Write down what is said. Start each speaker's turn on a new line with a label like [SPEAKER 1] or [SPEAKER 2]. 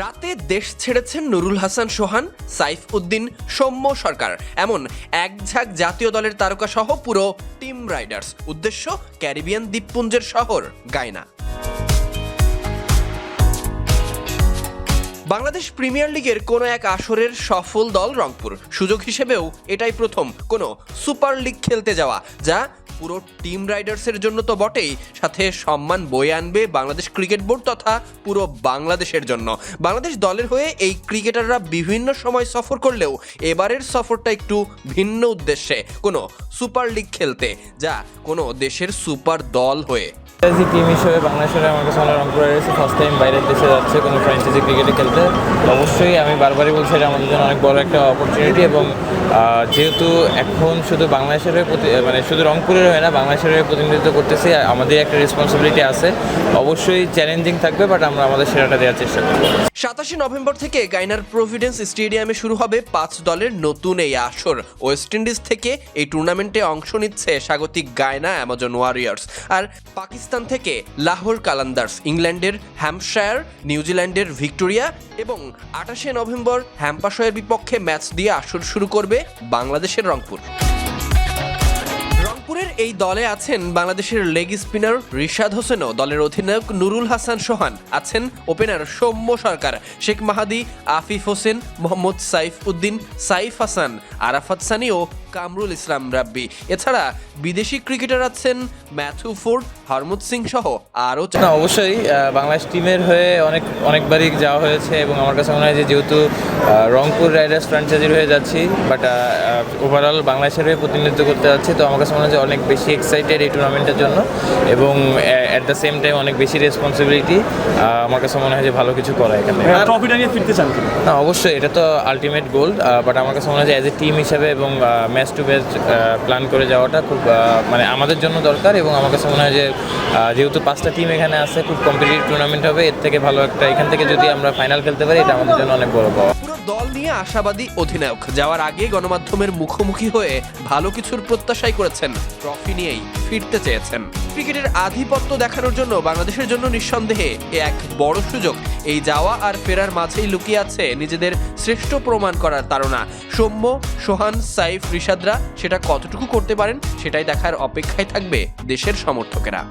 [SPEAKER 1] রাতে দেশ ছেড়েছেন নুরুল হাসান সোহান, সাইফ উদ্দিন, সৌম্য সরকার। এমন এক ঝাঁক জাতীয় দলের তারকা সহ পুরো টিম রাইডার্স। উদ্দেশ্য, ক্যারিবিয়ান দ্বীপপুঞ্জের শহর, গায়না। বাংলাদেশ প্রিমিয়ার লিগের কোনো এক আসরের সফল দল রংপুর। সুযোগ হিসেবেও এটাই প্রথম কোনো সুপার লিগ খেলতে যাওয়া, যা পুরো টিম রাইডার্সের জন্য তো বটেই। সাথে সম্মান বয়ে আনবে বাংলাদেশ ক্রিকেট বোর্ড তথা পুরো বাংলাদেশের জন্য। বাংলাদেশ দলের হয়ে এই ক্রিকেটাররা বিভিন্ন সময় সফর করলেও এবারের সফরটা একটু ভিন্ন উদ্দেশ্যে, কোনো সুপার লিগ খেলতে, যা কোনো দেশের সুপার দল হয়ে
[SPEAKER 2] ফ্র্যাঞ্চাইজি টিম হিসেবে বাংলাদেশের আমার কাছে মনে রংপুর রাইডার্স ফার্স্ট টাইম বাইরের দেশে যাচ্ছে কোনো ফ্র্যাঞ্চাইজি ক্রিকেটে খেলতে। অবশ্যই আমি বারবারই বলছি, এটা আমাদের জন্য অনেক বড় একটা অপরচুনিটি এবং যেহেতু এখন শুধু বাংলাদেশের মানে শুধু রংপুরের হয়ে না, বাংলাদেশের হয়ে প্রতিনিধিত্ব করতেছি আমাদের একটা রেসপন্সিবিলিটি আছে। অবশ্যই চ্যালেঞ্জিং থাকবে বাট আমরা আমাদের সেরাটা দেওয়ার চেষ্টা করব।
[SPEAKER 1] সাতাশে নভেম্বর থেকে গাইনার প্রভিডেন্স স্টেডিয়ামে শুরু হবে পাঁচ দলের নতুন এই আসর। ওয়েস্ট ইন্ডিজ থেকে এই টুর্নামেন্টে অংশ নিচ্ছে স্বাগতিক গায়না অ্যামাজন ওয়ারিয়ার্স আর পাকিস্তান থেকে লাহোর কালান্দার্স ইংল্যান্ডের হ্যাম্পশায়ার, নিউজিল্যান্ডের ভিক্টোরিয়া এবং আঠাশে নভেম্বর হ্যাম্পাশয়ের বিপক্ষে ম্যাচ দিয়ে আসর শুরু করবে বাংলাদেশের রংপুর। রংপুরের এই দলে আছেন বাংলাদেশের লেগ স্পিনার রিশাদ হোসেনও। দলের অধিনায়ক নুরুল হাসান সোহান আছেন ওপেনার সৌম্য সরকার, শেখ মাহাদি, আফিফ হোসেন, মোহাম্মদ সাইফ উদ্দিন, সাইফ হাসান, আরাফাত সানি ও কামরুল ইসলাম রাব্বি। এছাড়া বিদেশি ক্রিকেটার আছেন ম্যাথু ফোর্ড হরমুদ সিং সহ আরও
[SPEAKER 2] না অবশ্যই বাংলাদেশ টিমের হয়ে অনেক অনেকবারই যাওয়া হয়েছে এবং আমার কাছে মনে হয় যে যেহেতু রংপুর রাইডার্স ফ্র্যাঞ্চাইজির হয়ে যাচ্ছি বাট ওভারঅল বাংলাদেশের হয়ে প্রতিনিধিত্ব করতে যাচ্ছি তো আমার কাছে মনে হয় যে অনেক বেশি এক্সাইটেড এই টুর্নামেন্টের জন্য এবং অ্যাট দ্য সেম টাইম অনেক বেশি রেসপন্সিবিলিটি আমার কাছে মনে হয় যে ভালো কিছু করা এখানে।
[SPEAKER 3] ট্রফিটা নিয়ে ফিরতে চান
[SPEAKER 2] না অবশ্যই এটা তো আলটিমেট গোল বাট আমার কাছে মনে হয় যে অ্যাজ এ টিম হিসেবে এবং ম্যাচ টু ম্যাচ প্ল্যান করে যাওয়াটা খুব মানে আমাদের জন্য দরকার এবং আমার কাছে মনে হয় যে যেহেতু পাঁচটা টিম এখানে আছে, খুব কম্পিটিভ টুর্নামেন্ট হবে, এর থেকে ভালো একটা, এখান থেকে যদি আমরা ফাইনাল খেলতে পারি, এটা আমাদের জন্য অনেক বড় পাওয়া।
[SPEAKER 1] দল নিয়ে আশাবাদী অধিনায়ক। যাওয়ার আগে গণমাধ্যমের মুখোমুখি হয়ে ভালো কিছুর প্রত্যাশাই করেছেন। ট্রফি নিয়েই ফিরতে চেয়েছেন। ক্রিকেটের আধিপত্য দেখানোর জন্য বাংলাদেশের জন্য নিঃসন্দেহে এক বড় সুযোগ। এই যাওয়া আর ফেরার মাঝেই লুকিয়ে আছে নিজেদের শ্রেষ্ঠ প্রমাণ করার তারা সৌম্য, সোহান, সাইফ, রিশাদরা সেটা কতটুকু করতে পারেন সেটাই দেখার অপেক্ষায় থাকবে দেশের সমর্থকেরা।